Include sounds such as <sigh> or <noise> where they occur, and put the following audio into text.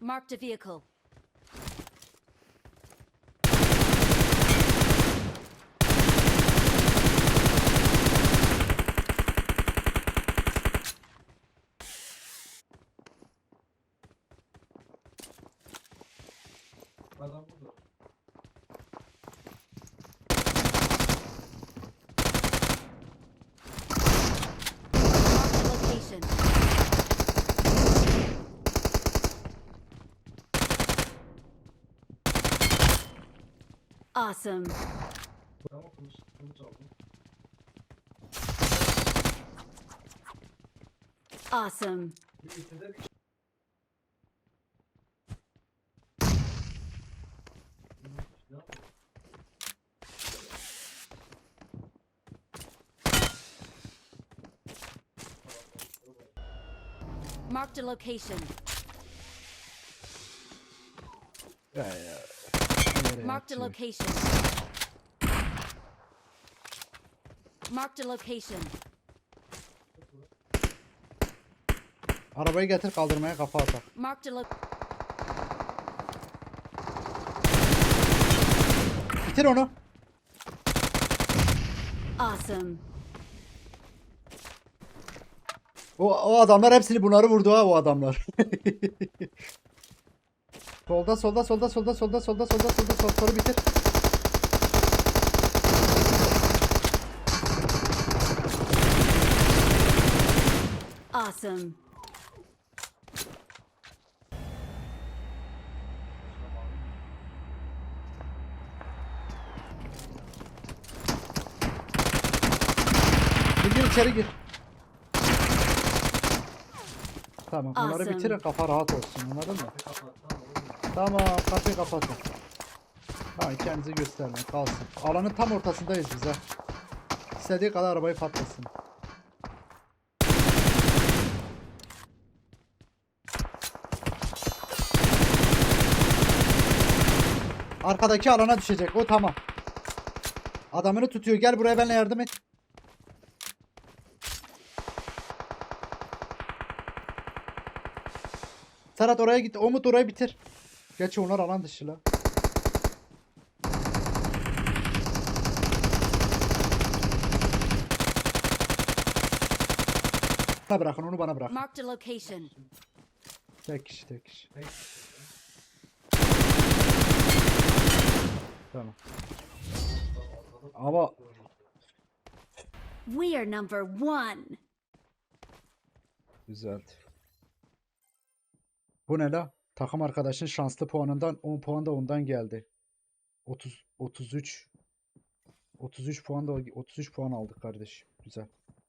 Marked a vehicle. Adam burada. Awesome. Awesome. Marked a location. Yeah, yeah. Nereye Marked a atıyor? location. Marked a location. Arabayı getir kaldırmaya kafa atar. Marked a lo- Bitir onu. Awesome. O, o adamlar hepsini bunları vurdu ha o adamlar. <laughs> solda solda solda solda solda solda solda solda sol soru bitir. Awesome. Gir gir içeri gir. Tamam bunları Awesome. bitirin kafa rahat olsun anladın mı? Tamam kapıyı kapatın. Tamam kendinizi göstermeyin kalsın. Alanın tam ortasındayız biz ha. İstediği kadar arabayı patlasın. Arkadaki alana düşecek o tamam. Adamını tutuyor gel buraya benimle yardım et. Serhat oraya git. Umut orayı bitir. Gerçi onlar alan dışı la. Bana bırakın onu bana bırak. Marked a location. Tek kişi tek kişi. Tek- Tamam. Tamam, Ama We are number one. güzeldi. Bu ne la? Takım arkadaşın şanslı puanından 10 puan da ondan geldi. 30 33 33 puan da 33 puan aldık kardeş. Güzel.